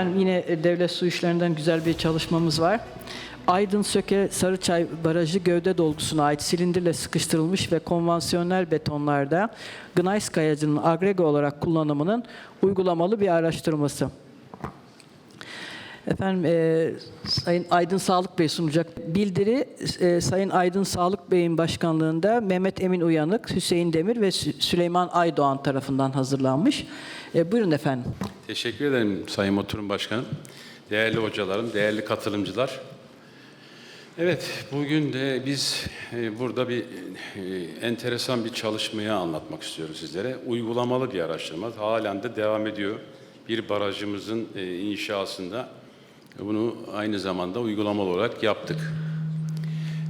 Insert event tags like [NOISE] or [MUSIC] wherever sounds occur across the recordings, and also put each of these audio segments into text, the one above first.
Efendim yine e, devlet su işlerinden güzel bir çalışmamız var. Aydın Söke Sarıçay Barajı gövde dolgusuna ait silindirle sıkıştırılmış ve konvansiyonel betonlarda gneiss kayacının agrega olarak kullanımının uygulamalı bir araştırması. Efendim e, Sayın Aydın Sağlık Bey sunacak bildiri e, Sayın Aydın Sağlık Bey'in başkanlığında Mehmet Emin Uyanık, Hüseyin Demir ve Sü- Süleyman Aydoğan tarafından hazırlanmış. E, buyurun efendim. Teşekkür ederim Sayın Oturum Başkanım. Değerli hocalarım, değerli katılımcılar. Evet, bugün de biz e, burada bir e, enteresan bir çalışmayı anlatmak istiyoruz sizlere. Uygulamalı bir araştırma. Halen de devam ediyor. Bir barajımızın e, inşasında bunu aynı zamanda uygulamalı olarak yaptık.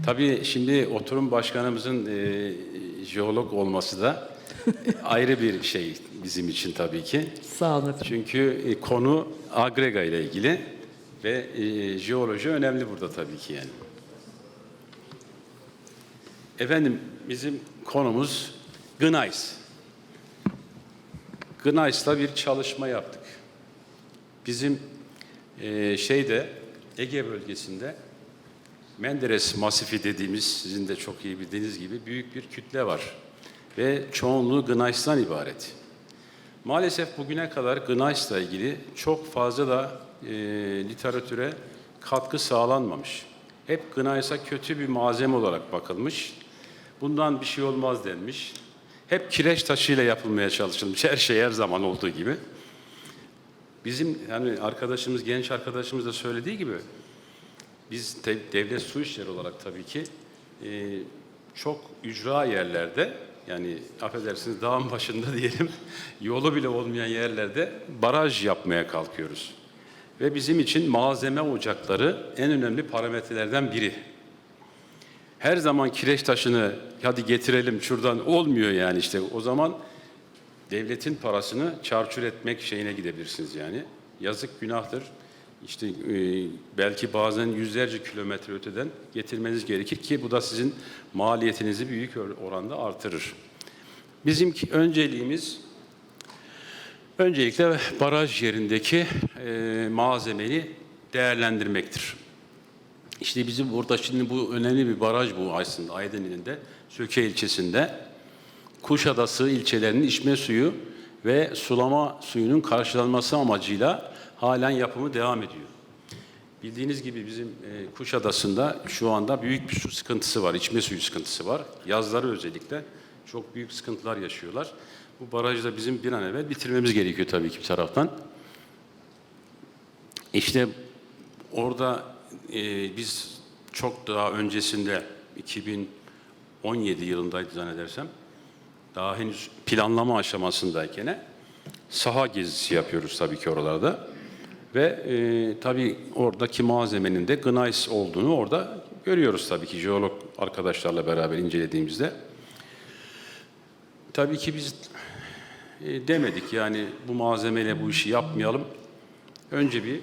Tabii şimdi oturum başkanımızın e, jeolog olması da [LAUGHS] ayrı bir şey bizim için tabii ki. Sağ olun efendim. Çünkü e, konu agrega ile ilgili ve e, jeoloji önemli burada tabii ki yani. Efendim bizim konumuz gneiss. Gneiss'la bir çalışma yaptık. Bizim e, şeyde Ege bölgesinde Menderes masifi dediğimiz sizin de çok iyi bildiğiniz gibi büyük bir kütle var ve çoğunluğu gneiss'tan ibaret. Maalesef bugüne kadar Gneiss'la ilgili çok fazla da e, literatüre katkı sağlanmamış. Hep Gneiss'a kötü bir malzeme olarak bakılmış. Bundan bir şey olmaz denmiş. Hep kireç taşıyla yapılmaya çalışılmış. Her şey her zaman olduğu gibi. Bizim yani arkadaşımız, genç arkadaşımız da söylediği gibi biz de- devlet su işleri olarak tabii ki e, çok ücra yerlerde yani affedersiniz dağın başında [LAUGHS] diyelim yolu bile olmayan yerlerde baraj yapmaya kalkıyoruz. Ve bizim için malzeme ocakları en önemli parametrelerden biri. Her zaman kireç taşını hadi getirelim şuradan olmuyor yani işte o zaman devletin parasını çarçur etmek şeyine gidebilirsiniz yani. Yazık günahtır. İşte e, belki bazen yüzlerce kilometre öteden getirmeniz gerekir ki bu da sizin maliyetinizi büyük or- oranda artırır. Bizim önceliğimiz öncelikle baraj yerindeki e, malzemeyi değerlendirmektir. İşte bizim burada şimdi bu önemli bir baraj bu aslında Aydın ilinde, Söke ilçesinde. Kuşadası ilçelerinin içme suyu ve sulama suyunun karşılanması amacıyla halen yapımı devam ediyor. Bildiğiniz gibi bizim e, Kuşadası'nda şu anda büyük bir su sıkıntısı var, içme suyu sıkıntısı var. Yazları özellikle çok büyük sıkıntılar yaşıyorlar. Bu barajı da bizim bir an evvel bitirmemiz gerekiyor tabii ki bir taraftan. İşte orada e, biz çok daha öncesinde 2017 yılındaydı zannedersem daha henüz planlama aşamasındayken saha gezisi yapıyoruz tabii ki oralarda. Ve e, tabii oradaki malzemenin de gneiss olduğunu orada görüyoruz tabii ki jeolog arkadaşlarla beraber incelediğimizde. Tabii ki biz e, demedik yani bu malzemeyle bu işi yapmayalım. Önce bir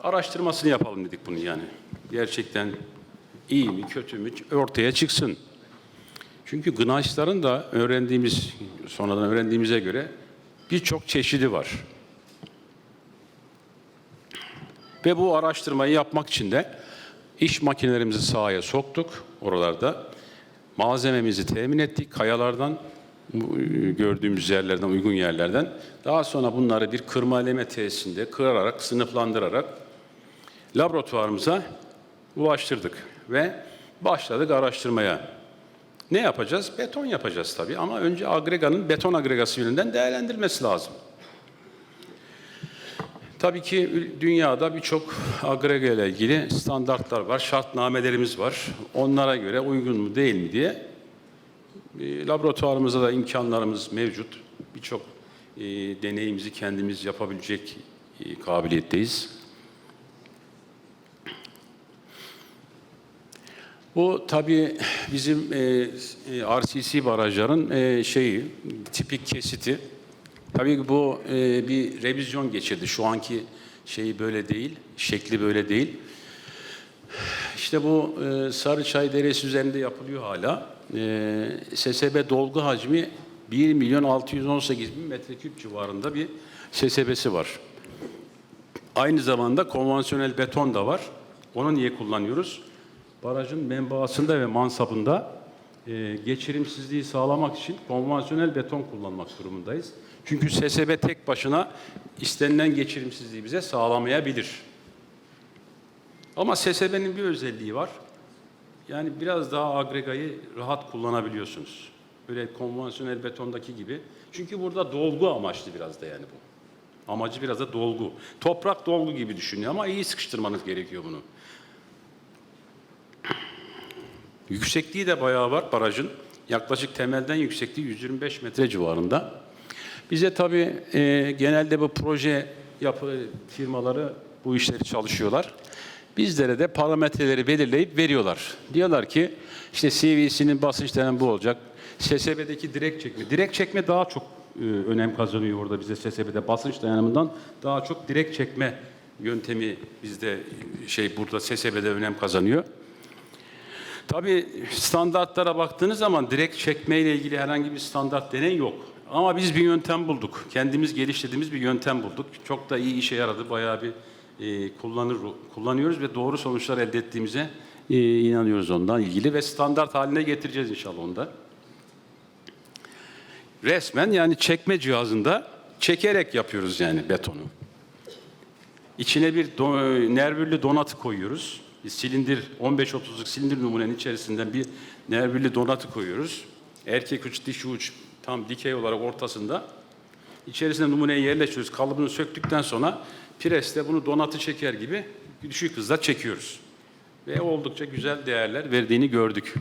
araştırmasını yapalım dedik bunu yani. Gerçekten iyi mi kötü mü ortaya çıksın. Çünkü gneiss'ların da öğrendiğimiz, sonradan öğrendiğimize göre birçok çeşidi var. Ve bu araştırmayı yapmak için de iş makinelerimizi sahaya soktuk oralarda. Malzememizi temin ettik kayalardan, e, gördüğümüz yerlerden, uygun yerlerden. Daha sonra bunları bir kırma eleme tesisinde kırarak, sınıflandırarak laboratuvarımıza ulaştırdık ve başladık araştırmaya. Ne yapacağız? Beton yapacağız tabii ama önce agreganın beton agregası yönünden değerlendirilmesi lazım. Tabii ki dünyada birçok agrega ile ilgili standartlar var, şartnamelerimiz var. Onlara göre uygun mu değil mi diye e, laboratuvarımızda da imkanlarımız mevcut. Birçok e, deneyimizi kendimiz yapabilecek e, kabiliyetteyiz. Bu tabii bizim e, e, RCC barajların e, şeyi, tipik kesiti. Tabii bu e, bir revizyon geçirdi. Şu anki şeyi böyle değil, şekli böyle değil. İşte bu e, Sarıçay Deresi üzerinde yapılıyor hala. E, SSB dolgu hacmi 1 milyon 618 bin metreküp civarında bir SSB'si var. Aynı zamanda konvansiyonel beton da var. Onu niye kullanıyoruz? Barajın menbaasında ve mansabında e, geçirimsizliği sağlamak için konvansiyonel beton kullanmak durumundayız. Çünkü SSB tek başına istenilen geçirimsizliği bize sağlamayabilir. Ama SSB'nin bir özelliği var. Yani biraz daha agregayı rahat kullanabiliyorsunuz. Böyle konvansiyonel betondaki gibi. Çünkü burada dolgu amaçlı biraz da yani bu. Amacı biraz da dolgu. Toprak dolgu gibi düşünüyor ama iyi sıkıştırmanız gerekiyor bunu. Yüksekliği de bayağı var barajın. Yaklaşık temelden yüksekliği 125 metre civarında. Bize tabii e, genelde bu proje yapı firmaları bu işleri çalışıyorlar. Bizlere de parametreleri belirleyip veriyorlar. Diyorlar ki işte CV'sinin basınç dayanı bu olacak. SSB'deki direkt çekme. Direkt çekme daha çok e, önem kazanıyor orada bize SSB'de basınç dayanımından daha çok direkt çekme yöntemi bizde şey burada SSB'de önem kazanıyor. Tabii standartlara baktığınız zaman direkt çekme ile ilgili herhangi bir standart deney yok. Ama biz bir yöntem bulduk. Kendimiz geliştirdiğimiz bir yöntem bulduk. Çok da iyi işe yaradı. Bayağı bir e, kullanır kullanıyoruz ve doğru sonuçlar elde ettiğimize e, inanıyoruz ondan ilgili ve standart haline getireceğiz inşallah onda. Resmen yani çekme cihazında çekerek yapıyoruz yani betonu. İçine bir do- nervürlü donatı koyuyoruz. Silindir, 15-30'luk silindir numunenin içerisinden bir nervürlü donatı koyuyoruz. Erkek uç, dişi uç tam dikey olarak ortasında. İçerisine numuneyi yerleştiriyoruz. Kalıbını söktükten sonra presle bunu donatı çeker gibi düşük hızla çekiyoruz. Ve oldukça güzel değerler verdiğini gördük.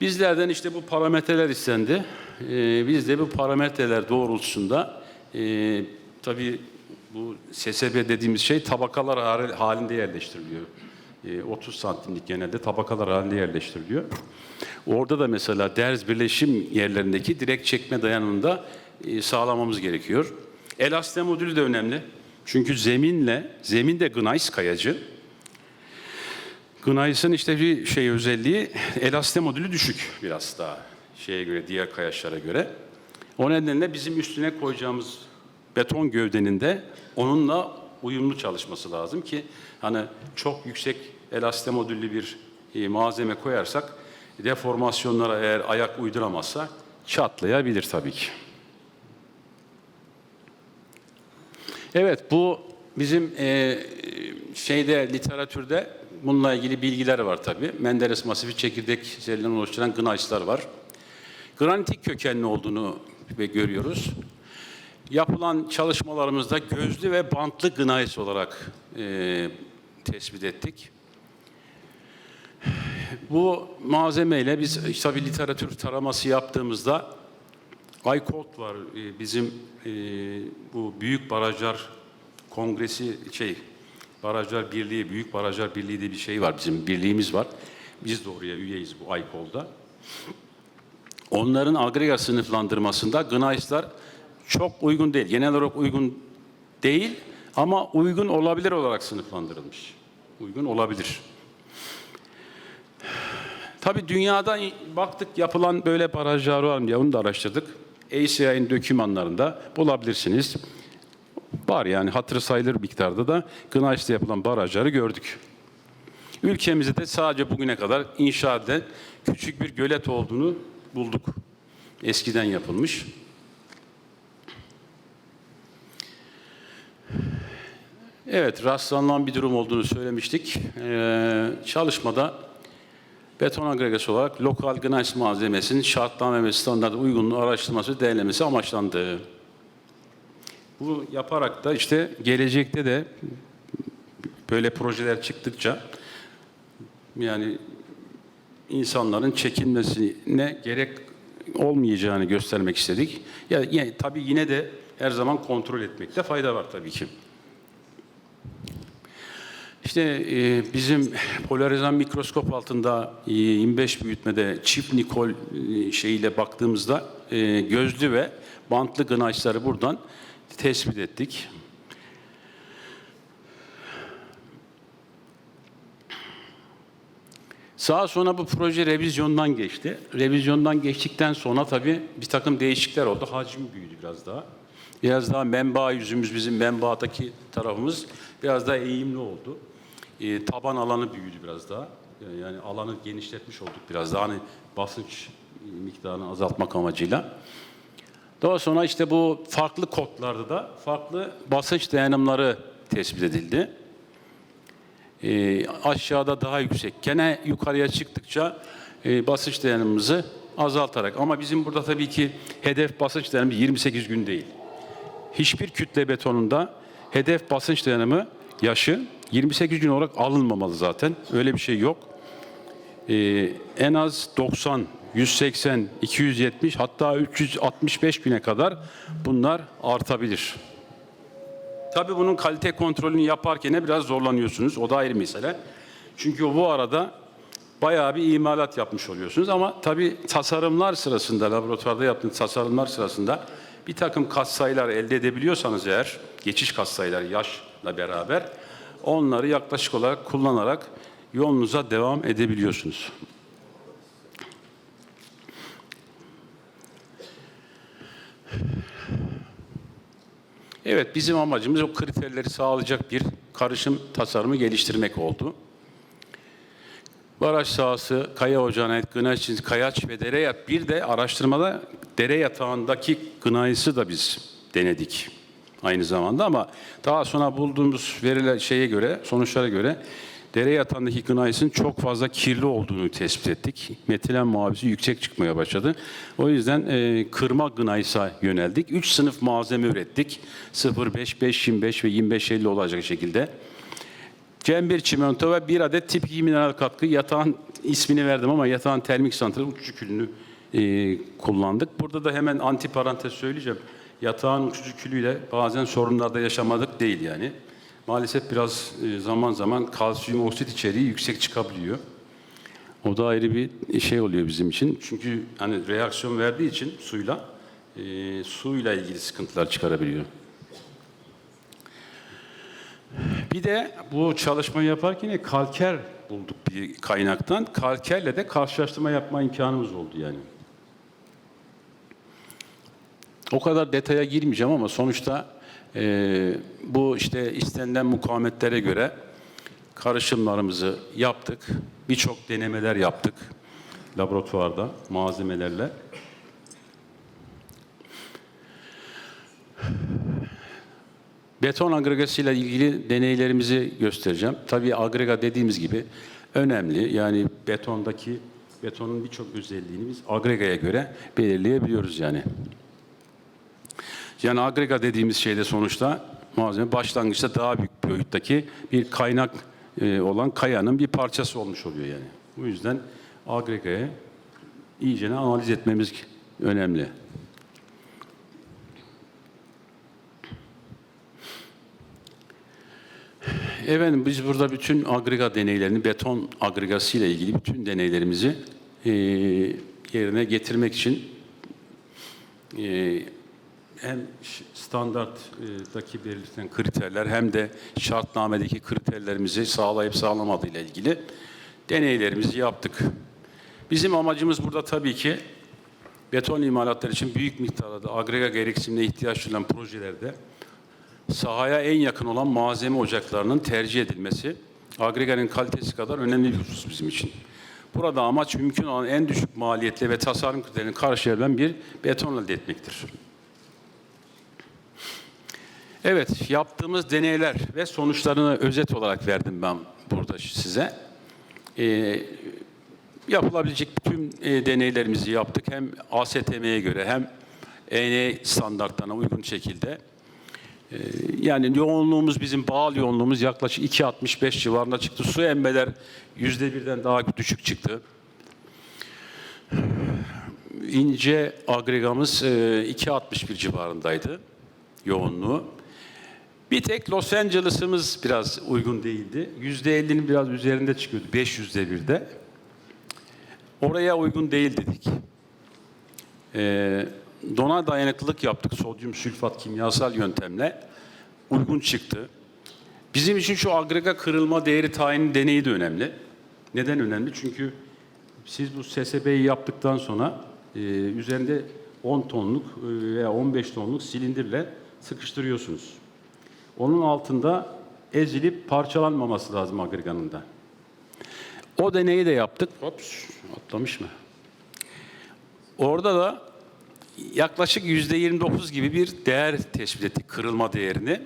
Bizlerden işte bu parametreler istendi. Ee, biz de bu parametreler doğrultusunda e, tabii bu SSB dediğimiz şey tabakalar hal- halinde yerleştiriliyor. E, 30 santimlik genelde tabakalar halinde yerleştiriliyor. Orada da mesela derz birleşim yerlerindeki direkt çekme dayanımını da e, sağlamamız gerekiyor. Elastane modülü de önemli. Çünkü zeminle, zemin de gneiss kayacı. Gnais'ın işte bir şey özelliği elastine modülü düşük biraz daha şeye göre diğer kayaçlara göre. O nedenle bizim üstüne koyacağımız beton gövdenin de onunla uyumlu çalışması lazım ki hani çok yüksek elastine modüllü bir e, malzeme koyarsak deformasyonlara eğer ayak uyduramazsa çatlayabilir tabii ki. Evet bu bizim e, şeyde literatürde bununla ilgili bilgiler var tabii. Menderes masifi çekirdek sellerinden oluşturan gnaislar var. Granitik kökenli olduğunu ve görüyoruz. Yapılan çalışmalarımızda gözlü ve bantlı gnais olarak e, tespit ettik. Bu malzemeyle biz tabii literatür taraması yaptığımızda ICOT var e, bizim e, bu büyük barajlar kongresi şey barajlar birliği büyük barajlar birliği diye bir şey var bizim birliğimiz var. Biz de oraya üyeyiz bu ICOL'da. Onların agrega sınıflandırmasında gnaislar çok uygun değil. Genel olarak uygun değil ama uygun olabilir olarak sınıflandırılmış. Uygun olabilir. Tabii dünyada baktık yapılan böyle barajlar var mı diye onu da araştırdık. ACI'nin dokümanlarında bulabilirsiniz. Var yani hatırı sayılır miktarda da Gnais'te yapılan barajları gördük. Ülkemizde de sadece bugüne kadar inşa edilen küçük bir gölet olduğunu bulduk. Eskiden yapılmış. Evet, rastlanılan bir durum olduğunu söylemiştik. Ee, çalışmada beton agregası olarak lokal gneiss malzemesinin şartlama ve standart uygunluğu araştırması ve değerlemesi amaçlandı. Bu yaparak da işte gelecekte de böyle projeler çıktıkça yani insanların çekinmesine gerek olmayacağını göstermek istedik. Ya, ya tabii yine de her zaman kontrol etmekte fayda var tabii ki. İşte e, bizim polarizan mikroskop altında e, 25 büyütmede çift nikol e, şeyiyle baktığımızda e, gözlü ve bantlı gnaisları buradan tespit ettik. Sağa sonra bu proje revizyondan geçti. Revizyondan geçtikten sonra tabii bir takım değişiklikler oldu. Hacim büyüdü biraz daha. Biraz daha menba yüzümüz, bizim menbaadaki tarafımız biraz daha eğimli oldu. E, taban alanı büyüdü biraz daha. E, Yani alanı genişletmiş olduk biraz daha. Hani basınç miktarını azaltmak amacıyla. Daha sonra işte bu farklı kodlarda da farklı basınç dayanımları tespit edildi. Ee, aşağıda daha yüksek. Gene yukarıya çıktıkça e, basınç dayanımımızı azaltarak. Ama bizim burada tabii ki hedef basınç dayanımı 28 gün değil. Hiçbir kütle betonunda hedef basınç dayanımı yaşı 28 gün olarak alınmamalı zaten. Öyle bir şey yok. Ee, en az 90, 180, 270 hatta 365 güne kadar bunlar artabilir. Tabii bunun kalite kontrolünü yaparken biraz zorlanıyorsunuz. O da ayrı mesele. Çünkü bu arada bayağı bir imalat yapmış oluyorsunuz. Ama tabii tasarımlar sırasında, laboratuvarda yaptığınız tasarımlar sırasında bir takım katsayılar elde edebiliyorsanız eğer, geçiş katsayıları yaşla beraber, onları yaklaşık olarak kullanarak yolunuza devam edebiliyorsunuz. Evet, bizim amacımız o kriterleri sağlayacak bir karışım tasarımı geliştirmek oldu. Baraj sahası, kaya ocağına ait gınaç, kayaç ve dere yat. Bir de araştırmada dere yatağındaki gınayısı da biz denedik aynı zamanda ama daha sonra bulduğumuz veriler şeye göre, sonuçlara göre dere yatağındaki gınayısın çok fazla kirli olduğunu tespit ettik. Metilen muhabisi yüksek çıkmaya başladı. O yüzden e, kırma gınayısa yöneldik. Üç sınıf malzeme ürettik. 0,5, 5, 25 ve 25-50 olacak şekilde. Cembir çimento ve bir adet tip 2 mineral katkı. Yatağın ismini verdim ama yatağın termik santrali uçucu e, kullandık. Burada da hemen anti parantez söyleyeceğim. Yatağın uçucu külüyle bazen sorunlarda yaşamadık değil yani. Maalesef biraz e, zaman zaman kalsiyum oksit içeriği yüksek çıkabiliyor. O da ayrı bir şey oluyor bizim için. Çünkü hani reaksiyon verdiği için suyla e, suyla ilgili sıkıntılar çıkarabiliyor. Bir de bu çalışmayı yaparken kalker bulduk bir kaynaktan. Kalkerle de karşılaştırma yapma imkanımız oldu yani. O kadar detaya girmeyeceğim ama sonuçta e, bu işte istenilen mukavemetlere göre karışımlarımızı yaptık. Birçok denemeler yaptık laboratuvarda malzemelerle. Beton agregasıyla ilgili deneylerimizi göstereceğim. Tabii agrega dediğimiz gibi önemli. Yani betondaki betonun birçok özelliğini biz agregaya göre belirleyebiliyoruz yani. Yani agrega dediğimiz şeyde sonuçta malzeme başlangıçta daha büyük boyuttaki bir kaynak e, olan kayanın bir parçası olmuş oluyor yani. Bu yüzden agregaya iyicene analiz etmemiz önemli. Efendim biz burada bütün agrega deneylerini, beton agregası ile ilgili bütün deneylerimizi e, yerine getirmek için e, hem standarttaki belirtilen kriterler hem de şartnamedeki kriterlerimizi sağlayıp sağlamadığı ile ilgili deneylerimizi yaptık. Bizim amacımız burada tabii ki beton imalatları için büyük miktarda agrega gereksinimine ihtiyaç duyulan projelerde sahaya en yakın olan malzeme ocaklarının tercih edilmesi agreganın kalitesi kadar önemli bir husus bizim için. Burada amaç mümkün olan en düşük maliyetle ve tasarım kriterlerini karşılayan bir beton elde etmektir. Evet, yaptığımız deneyler ve sonuçlarını özet olarak verdim ben burada size. Ee, yapılabilecek tüm e, deneylerimizi yaptık. Hem ASTM'ye göre hem EN standartlarına uygun şekilde. Ee, yani yoğunluğumuz bizim bağlı yoğunluğumuz yaklaşık 2.65 civarında çıktı. Su emmeler yüzde birden daha düşük çıktı. İnce agregamız e, 2.61 civarındaydı yoğunluğu. Bir tek Los Angeles'ımız biraz uygun değildi. Yüzde 50'nin biraz üzerinde çıkıyordu. 500'de birde. Oraya uygun değil dedik. Ee, dona dayanıklılık yaptık sodyum sülfat kimyasal yöntemle. Uygun çıktı. Bizim için şu agrega kırılma değeri tayini deneyi de önemli. Neden önemli? Çünkü siz bu SSB'yi yaptıktan sonra e, üzerinde 10 tonluk e, veya 15 tonluk silindirle sıkıştırıyorsunuz. Onun altında ezilip parçalanmaması lazım agreganın da. O deneyi de yaptık. Hops, atlamış mı? Orada da yaklaşık yüzde 29 gibi bir değer tespit ettik, kırılma değerini.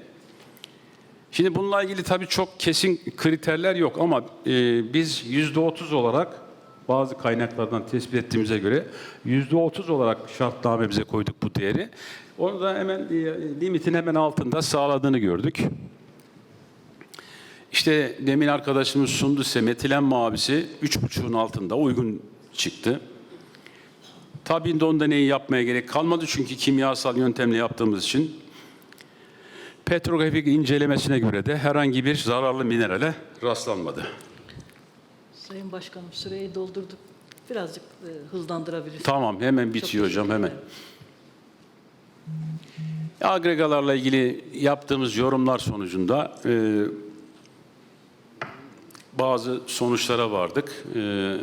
Şimdi bununla ilgili tabii çok kesin kriterler yok ama e, biz yüzde 30 olarak bazı kaynaklardan tespit ettiğimize göre yüzde 30 olarak şartnamemize koyduk bu değeri. Onu da hemen e, limitin hemen altında sağladığını gördük. İşte demin arkadaşımız sundu size metilen mavisi 3.5'un altında uygun çıktı. Tabii onda neyi yapmaya gerek kalmadı çünkü kimyasal yöntemle yaptığımız için petrografik incelemesine göre de herhangi bir zararlı minerale rastlanmadı. Sayın Başkanım süreyi doldurduk. Birazcık e, hızlandırabilirsiniz. Tamam hemen bitiyor hocam hemen. Agregalarla ilgili yaptığımız yorumlar sonucunda e, bazı sonuçlara vardık. E,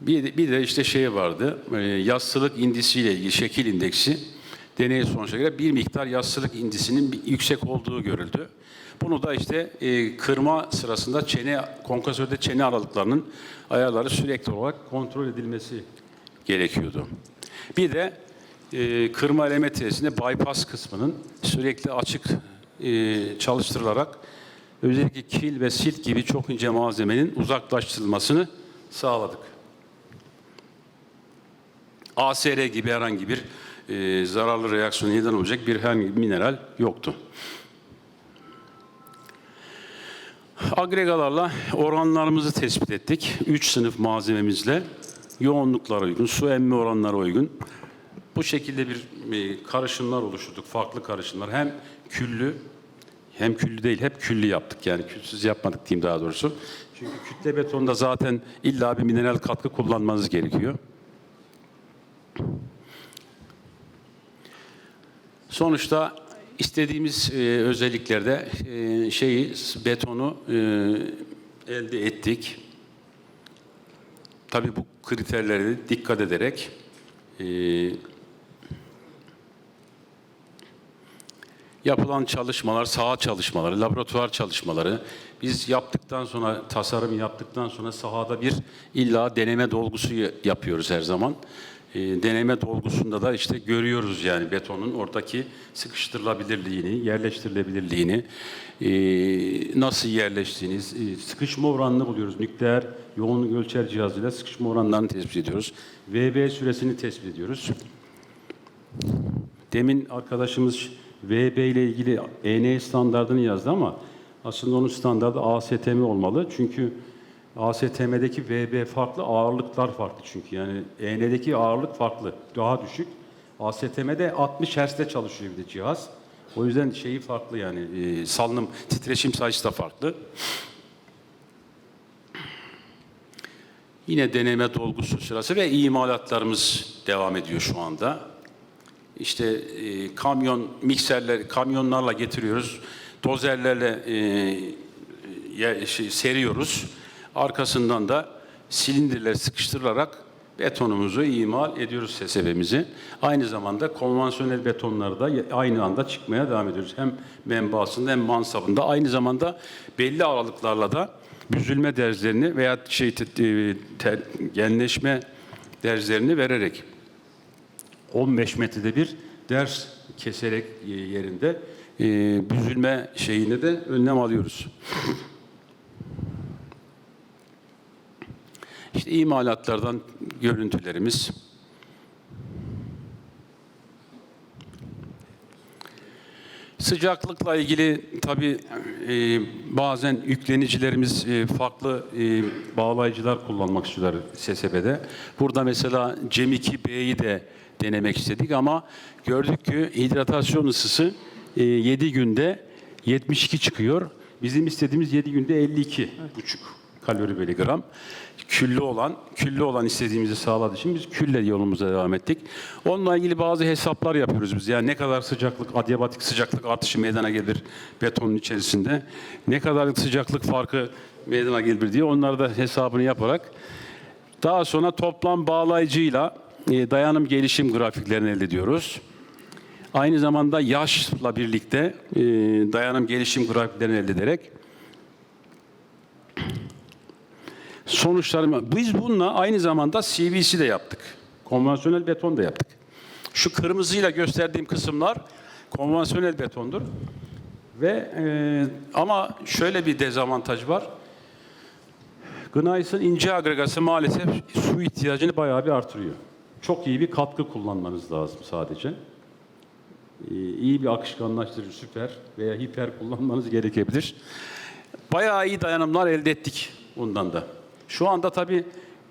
bir, bir de işte şey vardı, e, yassılık indisiyle ilgili şekil indeksi deney sonuçlarına göre bir miktar yassılık indisinin yüksek olduğu görüldü. Bunu da işte e, kırma sırasında çene, konkasörde çene aralıklarının ayarları sürekli olarak kontrol edilmesi gerekiyordu. Bir de e, kırma elemetresinde bypass kısmının sürekli açık e, çalıştırılarak özellikle kil ve silt gibi çok ince malzemenin uzaklaştırılmasını sağladık. ASR gibi herhangi bir e, zararlı reaksiyon neden olacak bir herhangi bir mineral yoktu. Agregalarla oranlarımızı tespit ettik. Üç sınıf malzememizle yoğunluklara uygun, su emme oranlara uygun. Bu şekilde bir e, karışımlar oluşturduk, farklı karışımlar. Hem küllü, hem küllü değil, hep küllü yaptık. Yani külsüz yapmadık diyeyim daha doğrusu. Çünkü kütle betonda zaten illa bir mineral katkı kullanmanız gerekiyor. Sonuçta istediğimiz e, özelliklerde e, şeyi betonu e, elde ettik. Tabii bu kriterlere dikkat ederek e, yapılan çalışmalar, saha çalışmaları, laboratuvar çalışmaları, biz yaptıktan sonra, tasarım yaptıktan sonra sahada bir illa deneme dolgusu yapıyoruz her zaman. E, deneme dolgusunda da işte görüyoruz yani betonun oradaki sıkıştırılabilirliğini, yerleştirilebilirliğini, e, nasıl yerleştiğini, e, sıkışma oranını buluyoruz. Nükleer yoğunluk ölçer cihazıyla sıkışma oranlarını tespit ediyoruz. VB süresini tespit ediyoruz. Demin arkadaşımız VB ile ilgili EN standartını yazdı ama aslında onun standartı ASTM olmalı. Çünkü ASTM'deki VB farklı, ağırlıklar farklı çünkü. Yani EN'deki ağırlık farklı, daha düşük. ASTM'de 60 Hz'de çalışıyor bir de cihaz. O yüzden şeyi farklı yani e, salınım, titreşim sayısı da farklı. Yine deneme dolgusu sırası ve imalatlarımız devam ediyor şu anda. İşte e, kamyon, mikserler, kamyonlarla getiriyoruz. Dozerlerle e, ye- şey, seriyoruz. Arkasından da silindirler sıkıştırılarak betonumuzu imal ediyoruz SSB'mizi. Aynı zamanda konvansiyonel betonları da aynı anda çıkmaya devam ediyoruz. Hem menbaasında hem mansabında. Aynı zamanda belli aralıklarla da büzülme derzlerini veya şey e, genleşme derzlerini vererek 15 metrede bir ders keserek e, yerinde e, büzülme şeyine de önlem alıyoruz. İşte imalatlardan görüntülerimiz. Sıcaklıkla ilgili tabii e, bazen yüklenicilerimiz e, farklı e, bağlayıcılar kullanmak istiyorlar SSB'de. Burada mesela CEM2B'yi de denemek istedik ama gördük ki hidratasyon ısısı e, 7 günde 72 çıkıyor. Bizim istediğimiz 7 günde 52 buçuk kalori bölü gram. Küllü olan, küllü olan istediğimizi sağladığı için biz külle yolumuza devam ettik. Onunla ilgili bazı hesaplar yapıyoruz biz. Yani ne kadar sıcaklık, adiabatik sıcaklık artışı meydana gelir betonun içerisinde. Ne kadar sıcaklık farkı meydana gelir diye onları da hesabını yaparak daha sonra toplam bağlayıcıyla e, dayanım gelişim grafiklerini elde ediyoruz. Aynı zamanda yaşla birlikte e, dayanım gelişim grafiklerini elde ederek sonuçlarımı biz bununla aynı zamanda CVC de yaptık. Konvansiyonel beton da yaptık. Şu kırmızıyla gösterdiğim kısımlar konvansiyonel betondur. Ve e, ama şöyle bir dezavantaj var. Gnais'ın ince agregası maalesef su ihtiyacını bayağı bir artırıyor. Çok iyi bir katkı kullanmanız lazım sadece. Ee, iyi bir akışkanlaştırıcı süper veya hiper kullanmanız gerekebilir. Bayağı iyi dayanımlar elde ettik bundan da. Şu anda tabii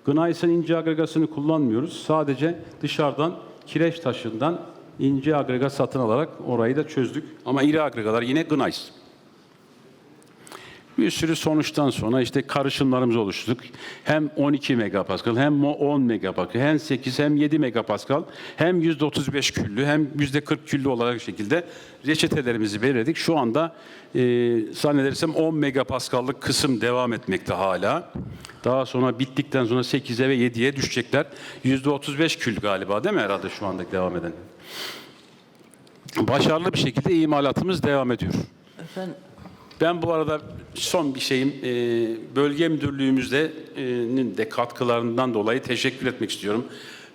Gnais'ın ince agregasını kullanmıyoruz. Sadece dışarıdan kireç taşından ince agrega satın alarak orayı da çözdük. Ama iri agregalar yine Gnais. Bir sürü sonuçtan sonra işte karışımlarımızı oluşturduk. Hem 12 megapascal hem 10 megapascal hem 8 hem 7 megapascal hem %35 küllü hem %40 küllü olarak şekilde reçetelerimizi belirledik. Şu anda e, zannedersem 10 megapascallık kısım devam etmekte hala. Daha sonra bittikten sonra 8'e ve 7'ye düşecekler. %35 kül galiba değil mi herhalde şu andaki devam eden? Başarılı bir şekilde imalatımız devam ediyor. Efendim Ben bu arada son bir şeyim, e, bölge müdürlüğümüzde de katkılarından dolayı teşekkür etmek istiyorum.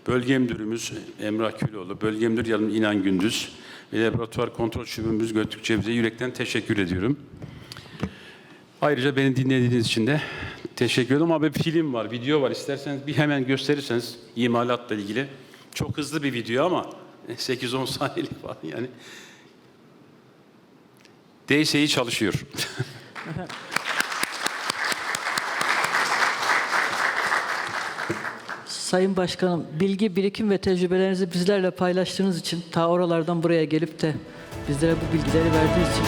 Bölge müdürümüz Emrah Küloğlu, bölge müdür Yalın İnan Gündüz ve laboratuvar kontrol şubemiz Göktürk Ceviz'e yürekten teşekkür ediyorum. Ayrıca beni dinlediğiniz için de teşekkür ederim. Ama bir film var, video var. İsterseniz bir hemen gösterirseniz imalatla ilgili. Çok hızlı bir video ama [LAUGHS] 8-10 saniyelik falan yani. DSİ çalışıyor. Sayın Başkanım, bilgi, birikim ve tecrübelerinizi bizlerle paylaştığınız için ta oralardan buraya gelip de bizlere bu bilgileri verdiğiniz için.